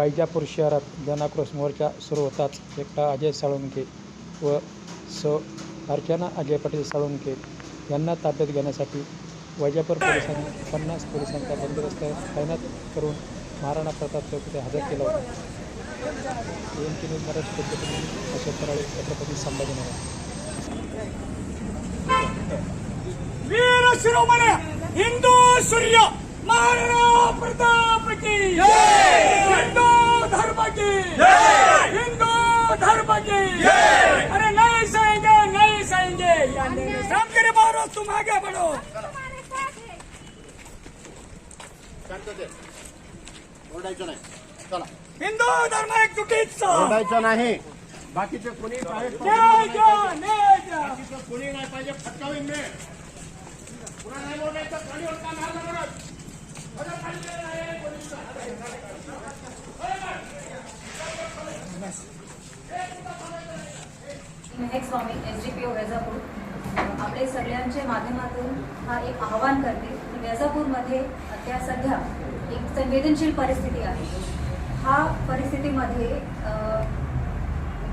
वायजापूर शहरात जनाक्रोश मोर्चा सुरू होताच एकटा अजय साळुंके व स अर्चना अजय पाटील साळुंके यांना ताब्यात घेण्यासाठी वैजापूर पोलिसांनी पन्नास पोलिसांचा बंदोबस्त तैनात करून महाराणा प्रताप चौक येथे हजर केला होता. एम टी न्यूज मराठी पद्धतीने अशोक कराळे छत्रपती संभाजीनगर. वीर शिरोमणी हिंदू सूर्य महाराणा प्रताप की हिंदू धर्म की हिंदू धर्म की अरे नहीं सहेंगे नहीं सहेंगे रामगिरी महाराज तुम आगे बढ़ो शांततेत. ओरडायचं नाही. चला. हिंदू धर्म एकजुटीचा ओरडायचं नाही. बाकीचे कोणी बाहेर पडू न्याय नका. द्या न्याय द्या बाकीचं कोणी नाही पाहिजे फटकावीन मी पुन्हा नाही खालीवर का म्हणत. खाली आहे. Mehak Swami S D P O Vaijapur आपले सगळ्यांच्या माध्यमातून हा एक आव्हान करते की वैजापूरमध्ये त्या सध्या एक संवेदनशील परिस्थिती आहे. हा परिस्थितीमध्ये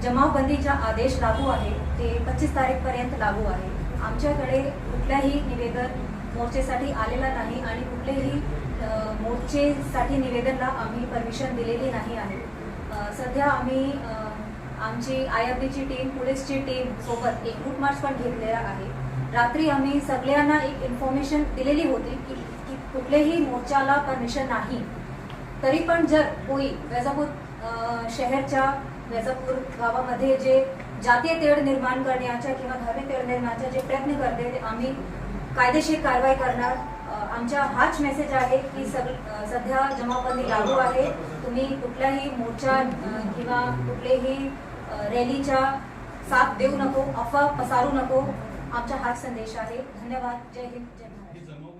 जमावबंदीचा आदेश लागू आहे ते पच्चीस तारीखपर्यंत लागू आहे. आमच्याकडे कुठल्याही निवेदन मोर्चेसाठी आलेला नाही आणि कुठलेही मोर्चेसाठी निवेदनला आम्ही परमिशन दिलेली नाही आहे. सध्या आम्ही आमची आय आर बीची टीम पोलीसची टीम सोबत एक रूट मार्च पण घेतलेला आहे. रात्री आम्ही सगळ्यांना एक इन्फॉर्मेशन दिलेली होती की की कुठल्याही मोर्चाला परमिशन नाही. तरी पण जर कोई वैजापूर शहरच्या वैजापूर गावामध्ये जे जातीय तेढ निर्माण करण्याच्या किंवा धार्मिक तेढ निर्माणाचा जे प्रयत्न करते ते आम्ही कायदेशीर कारवाई करणार. आमचा हाच मेसेज आहे की सग सध्या जमावबंदी लागू आहे. तुम्ही कुठल्याही मोर्चा किंवा कुठलेही रॅलीच्या साथ देऊ नको अफवा पसारू नको. आमचा हाच संदेश आहे. धन्यवाद. जय हिंद जय महाराष्ट्र.